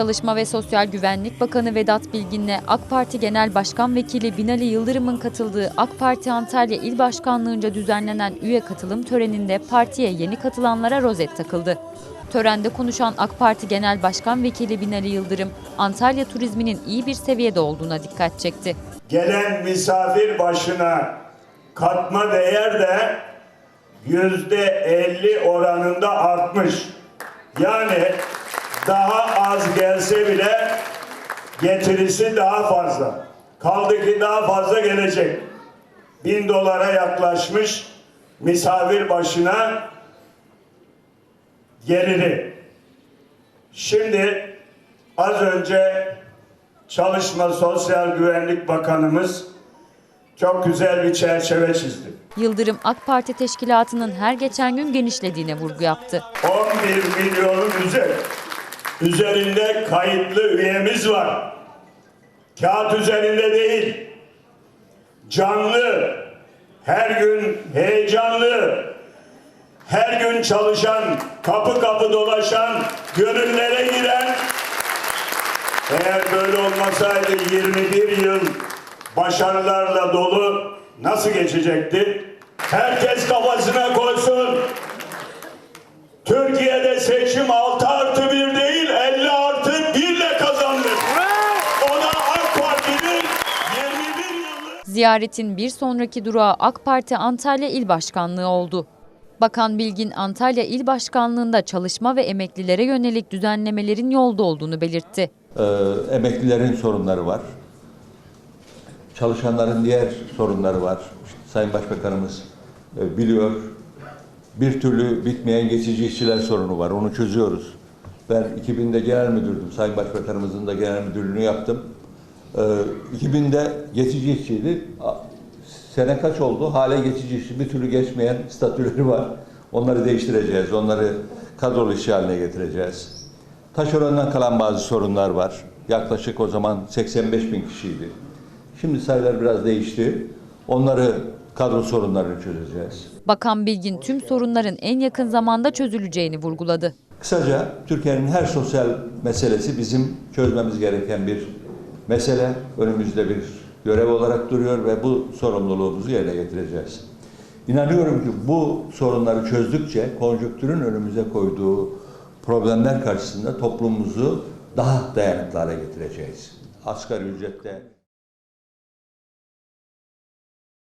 Çalışma ve Sosyal Güvenlik Bakanı Vedat Bilgin'le AK Parti Genel Başkan Vekili Binali Yıldırım'ın katıldığı AK Parti Antalya İl Başkanlığı'nca düzenlenen üye katılım töreninde partiye yeni katılanlara rozet takıldı. Törende konuşan AK Parti Genel Başkan Vekili Binali Yıldırım, Antalya turizminin iyi bir seviyede olduğuna dikkat çekti. gelen misafir başına katma değer de yüzde 50 oranında artmış. Yani daha az gelse bile getirisi daha fazla. Kaldı ki daha fazla gelecek. Bin dolara yaklaşmış misafir başına geliri. Şimdi az önce Çalışma Sosyal Güvenlik Bakanımız çok güzel bir çerçeve çizdi. Yıldırım AK Parti teşkilatının her geçen gün genişlediğine vurgu yaptı. 11 milyonun üzeri, üzerinde kayıtlı üyemiz var. Kağıt üzerinde değil. Canlı, her gün heyecanlı, her gün çalışan, kapı kapı dolaşan, gönüllere giren eğer böyle olmasaydı 21 yıl başarılarla dolu nasıl geçecekti? Herkes kafasına koysun. Ziyaretin bir sonraki durağı AK Parti Antalya İl Başkanlığı oldu. Bakan Bilgin Antalya İl Başkanlığı'nda çalışma ve emeklilere yönelik düzenlemelerin yolda olduğunu belirtti. Ee, emeklilerin sorunları var. Çalışanların diğer sorunları var. İşte Sayın Başbakanımız e, biliyor. Bir türlü bitmeyen geçici işçiler sorunu var. Onu çözüyoruz. Ben 2000'de genel müdürdüm. Sayın Başbakanımızın da genel müdürlüğünü yaptım. Ee, 2000'de geçici işçiydi. Sene kaç oldu? Hala geçici işçi. Bir türlü geçmeyen statüleri var. Onları değiştireceğiz. Onları kadrolu işçi haline getireceğiz. Taşerondan kalan bazı sorunlar var. Yaklaşık o zaman 85 bin kişiydi. Şimdi sayılar biraz değişti. Onları kadro sorunlarını çözeceğiz. Bakan Bilgin tüm sorunların en yakın zamanda çözüleceğini vurguladı. Kısaca Türkiye'nin her sosyal meselesi bizim çözmemiz gereken bir mesele. Önümüzde bir görev olarak duruyor ve bu sorumluluğumuzu yerine getireceğiz. İnanıyorum ki bu sorunları çözdükçe konjonktürün önümüze koyduğu problemler karşısında toplumumuzu daha dayanıklı hale getireceğiz. Asgari ücrette